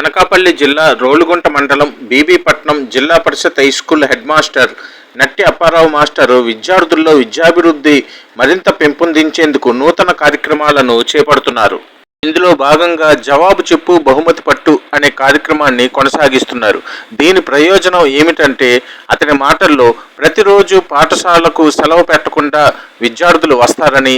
అనకాపల్లి జిల్లా రోలుగుంట మండలం Bibipatnam Zilla Parishad high school headmaster Natti Apparao master విద్యార్థుల్లో విద్యాభివృద్ధి మరింత పెంపొందించేందుకు నూతన కార్యక్రమాలను చేపడుతున్నారు. ఇందులో భాగంగా జవాబు చెప్పు బహుమతి పట్టు అనే కార్యక్రమాన్ని కొనసాగిస్తున్నారు. దీని ప్రయోజనం ఏమిటంటే అతని మాటల్లో ప్రతిరోజు పాఠశాలకు సెలవు పెట్టకుండా విద్యార్థులు వస్తారని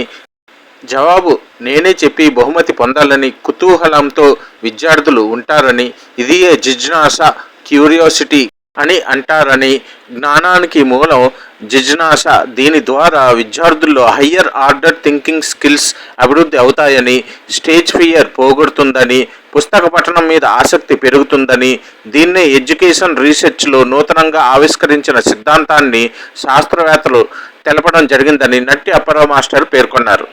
జవాబు నేనే చెప్పి బహుమతి పొందాలని కుతూహలంతో విద్యార్థులు ఉంటారని ఇది జిజ్ఞాస క్యూరియాసిటీ అని అంటారని జ్ఞానానికి మూలం జిజ్ఞాస. దీని ద్వారా విద్యార్థుల్లో హయ్యర్ ఆర్డర్ థింకింగ్ స్కిల్స్ అభివృద్ధి అవుతాయని స్టేజ్ ఫియర్ పోగొడుతుందని పుస్తక పఠనం మీద ఆసక్తి పెరుగుతుందని దీన్నే ఎడ్యుకేషన్ రీసెర్చ్లో నూతనంగా ఆవిష్కరించిన సిద్ధాంతాన్ని శాస్త్రవేత్తలు తెలపడం జరిగిందని నట్టి అప్పర మాస్టర్ పేర్కొన్నారు.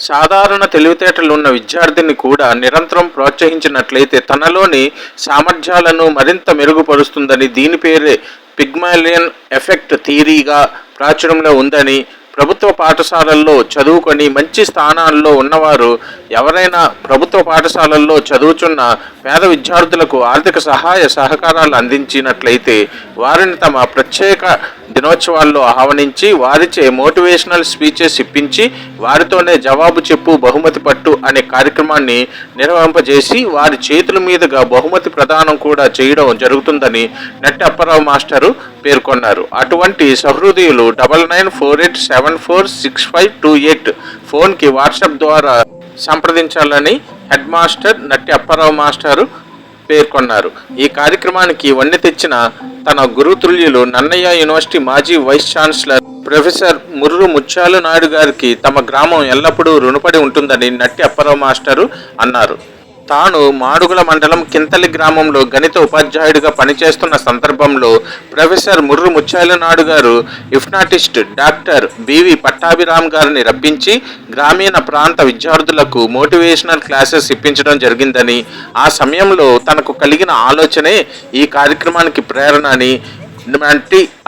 సాధారణ తెలివితేటలు ఉన్న విద్యార్థిని కూడా నిరంతరం ప్రోత్సహించినట్లయితే తనలోని సామర్థ్యాలను మరింత మెరుగుపరుస్తుందని దీని పేరే పిగ్మాలియన్ ఎఫెక్ట్ థియరీగా ప్రాచుర్యంలో ఉందని ప్రభుత్వ పాఠశాలల్లో చదువుకొని మంచి స్థానాల్లో ఉన్నవారు ఎవరైనా ప్రభుత్వ పాఠశాలల్లో చదువుచున్న పేద విద్యార్థులకు ఆర్థిక సహాయ సహకారాలు అందించినట్లయితే వారిని తమ ప్రత్యేక దినోత్సవాల్లో ఆహ్వానించి వారిచే మోటివేషనల్ స్పీచెస్ ఇప్పించి వారితోనే జవాబు చెప్పు బహుమతి పట్టు అనే కార్యక్రమాన్ని నిర్వహింపజేసి వారి చేతుల మీదుగా బహుమతి ప్రదానం కూడా చేయడం జరుగుతుందని నట్టి అప్పారావు మాస్టరు పేర్కొన్నారు. అటువంటి సహృదయులు double nine four eight seven four six five two eight ఫోన్కి వాట్సాప్ ద్వారా సంప్రదించాలని head master Natti Apparao master పేర్కొన్నారు. ఈ కార్యక్రమానికి వన్నె తెచ్చిన తన గురుతుల్యులు నన్నయ్య యూనివర్సిటీ మాజీ vice chancellor professor Murru Muthyalu Naidu గారికి తమ గ్రామం ఎల్లప్పుడూ రుణపడి ఉంటుందని నట్టి అప్పారావు మాస్టరు అన్నారు. తాను మాడుగుల మండలం కింతలి గ్రామంలో గణిత ఉపాధ్యాయుడిగా పనిచేస్తున్న సందర్భంలో ప్రొఫెసర్ ముర్రు ముచ్చాయలనాడు గారు ఇఫ్నాటిస్ట్ డాక్టర్ బివి పట్టాభిరామ్ గారిని రప్పించి గ్రామీణ ప్రాంత విద్యార్థులకు మోటివేషనల్ క్లాసెస్ ఇప్పించడం జరిగిందని ఆ సమయంలో తనకు కలిగిన ఆలోచనే ఈ కార్యక్రమానికి ప్రేరణ అని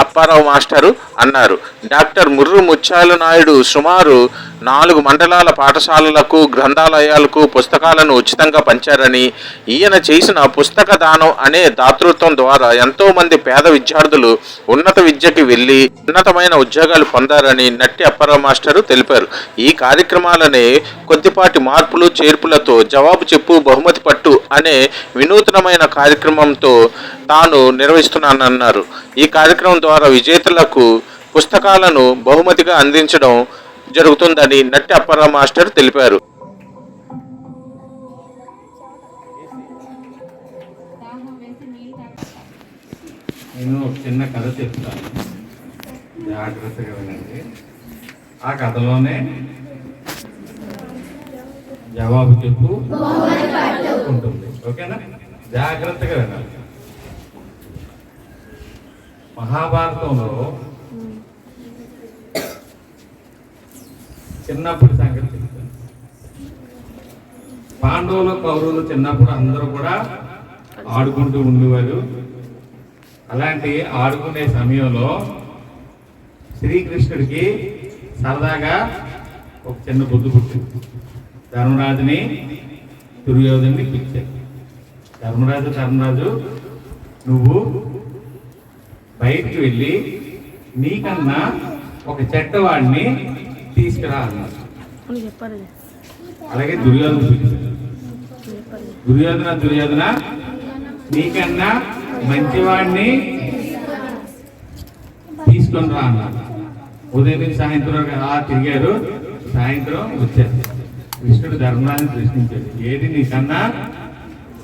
అప్పారావు మాస్టరు అన్నారు. డాక్టర్ ముర్రు ముత్యాలు నాయుడు సుమారు నాలుగు మండలాల పాఠశాలలకు గ్రంథాలయాలకు పుస్తకాలను ఉచితంగా పంచారని ఈయన చేసిన పుస్తక దానం అనే దాతృత్వం ద్వారా ఎంతో మంది పేద విద్యార్థులు ఉన్నత విద్యకి వెళ్ళి ఉన్నతమైన ఉద్యోగాలు పొందారని నట్టి అప్పారావు మాస్టరు తెలిపారు. ఈ కార్యక్రమాలనే కొద్దిపాటి మార్పులు చేర్పులతో జవాబు చెప్పు బహుమతి పట్టు అనే వినూతనమైన కార్యక్రమంతో తాను నిర్వహిస్తున్నానన్నారు. ఈ కార్యక్రమం ద్వారా విజేతలకు పుస్తకాలను బహుమతిగా అందించడం జరుగుతుందని నట్టి అప్పారావు మాస్టర్ తెలిపారు. నేను ఒక చిన్న కథ చెప్తాను. జాగ్రత్తగా వినండి. ఆ కథలోనే జవాబు చెప్పు. ఉంటుంది. ఓకేనా? జాగ్రత్తగా వినాలి. మహాభారతంలో చిన్నప్పుడు సంగతి చెప్తాను. పాండవులు కౌరవులు చిన్నప్పుడు అందరూ కూడా ఆడుకుంటూ ఉండేవారు. అలాంటి ఆడుకునే సమయంలో శ్రీకృష్ణుడికి సరదాగా ఒక చిన్న బుద్ధి పుట్టింది. ధర్మరాజుని దుర్యోధుని పిలిచారు. ధర్మరాజు ధర్మరాజు నువ్వు బయటికి వెళ్ళి నీకన్నా ఒక చెట్టవాడిని తీసుకురా అన్నారు అలాగే దుర్యోధన దుర్యోధన దుర్యోధన నీకన్నా మంచివాడిని తీసుకొని రా అన్నారు ఉదయం నుంచి సాయంత్రం అలా తిరిగారు సాయంత్రం వచ్చారు కృష్ణుడు ధర్మరాజుని ప్రశ్నించాడు. ఏది నీకన్నా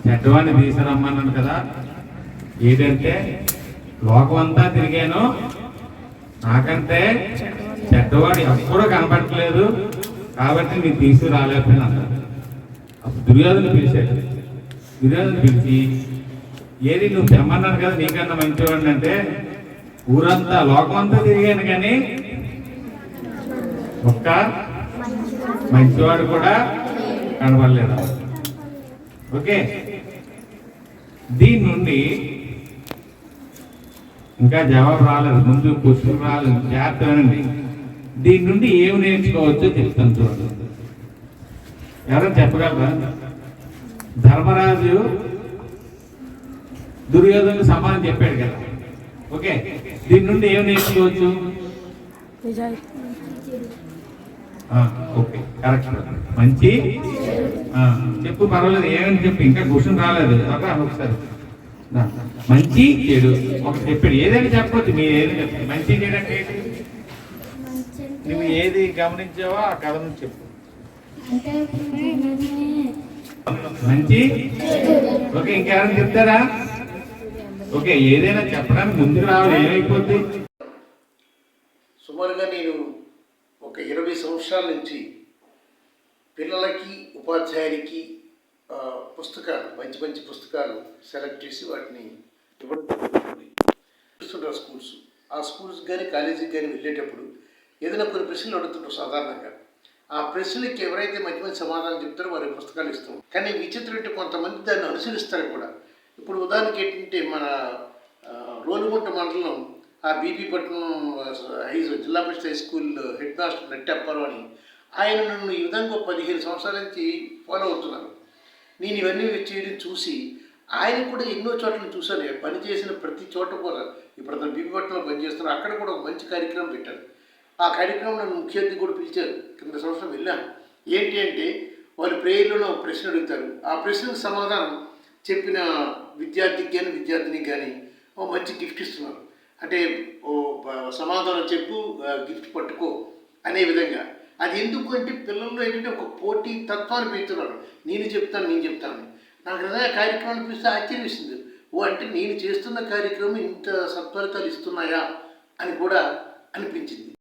చెడ్డవాడిని తీసుకురమ్మన్నాను కదా. ఏదంటే లోకం అంతా తిరిగాను. నాకంటే చెడ్డవాడు ఎప్పుడూ కనపడట్లేదు. కాబట్టి నేను తీసుకురాలేకపోయినా. అన్నాడు అప్పుడు దుర్యోధన పిలిచాడు. దుర్యోధన పిలిచి ఏది నువ్వు తెమ్మన్నాను కదా నీకన్నా మంచివాడిని అంటే ఊరంతా లోకమంతా తిరిగాను కానీ ఒక్క మంచివాడు కూడా కనబడలేదు ఓకే. దీని నుండి ఇంకా జవాబు రాలేదు. ముందు క్వశ్చన్ రాలేదు. జాగ్రత్త దీని నుండి ఏమి నేర్చుకోవచ్చో చెప్తాను చూడండి ఎవరైనా చెప్పగలరా? ధర్మరాజు దుర్యోధనకు సమానం చెప్పాడు కదా. ఓకే? దీని నుండి ఏం నేర్చుకోవచ్చు? ఓకే. కరెక్ట్ మంచి? చెప్పు పర్వాలేదు. ఏమని చెప్పు. ఇంకా క్వశ్చన్ రాలేదు. ఒకసారి. మంచి చెడు. ఒకటి చెప్పాడు. ఏదైనా చెప్పొచ్చు. మీరు ఏదైనా చెప్పండి. మంచి చెడు అంటే నువ్వు ఏది గమనించావో ఆ కథ నుంచి చెప్పు మంచి? ఓకే ఇంకెవరైనా చెప్తారా? ఓకే ఏదైనా చెప్పడానికి ముందుకు రావాలి ఏమైపోద్ది? సుమారుగా నేను ఒక ఇరవై సంవత్సరాల నుంచి పిల్లలకి ఉపాధ్యాయులకి ఆ, పుస్తకాలు మంచి మంచి పుస్తకాలు సెలెక్ట్ చేసి వాటిని ఇవ్వడం జరుగుతుంది. చూస్తుంటారు స్కూల్స్ ఆ స్కూల్స్ కానీ కాలేజీకి కానీ వెళ్ళేటప్పుడు ఏదైనా కొన్ని ప్రశ్నలు అడుగుతుంటారు సాధారణంగా. ఆ ప్రశ్నలకి ఎవరైతే మంచి మంచి సమాధానం చెప్తారో వారి పుస్తకాలు ఇస్తాం కానీ విచిత్రం కొంతమంది దాన్ని అనుసరిస్తారు కూడా. ఇప్పుడు ఉదాహరణకి ఏంటంటే మన రోలుగుంట మండలం ఆ BB Patnam high Zilla Parishad high school head master Natti అని. ఆయన నన్ను ఈ విధంగా పదిహేను సంవత్సరాల నుంచి ఫాలో అవుతున్నాను నేను ఇవన్నీ చేయడం చూసి ఆయన కూడా ఎన్నో చోట్ల చూశాను. పని చేసిన ప్రతి చోట కూడా. ఇప్పుడు అతను బీబీపట్నంలో పనిచేస్తున్నారు అక్కడ కూడా ఒక మంచి కార్యక్రమం పెట్టారు. ఆ కార్యక్రమం నన్ను ముఖ్య అతిథి కూడా పిలిచారు. కింద సంవత్సరం వెళ్ళాను. ఏంటి అంటే వాళ్ళు ప్రేయర్లో ఒక ప్రశ్న అడుగుతారు. ఆ ప్రశ్నకు సమాధానం చెప్పిన విద్యార్థికి కానీ విద్యార్థినికి కానీ ఓ మంచి గిఫ్ట్ ఇస్తున్నారు. అంటే ఓ సమాధానం చెప్పు గిఫ్ట్ పట్టుకో అనే విధంగా. అది ఎందుకు అంటే పిల్లల్లో ఏంటంటే ఒక పోటీ తత్వాన్ని పెంచుతున్నారు నేను చెప్తాను నేను చెప్తాను. నాకు నిజంగా కార్యక్రమం పిలిస్తే ఆశ్చర్యం ఓ అంటే నేను చేస్తున్న కార్యక్రమం ఇంత సత్ఫలితాలు ఇస్తున్నాయా అని కూడా అనిపించింది.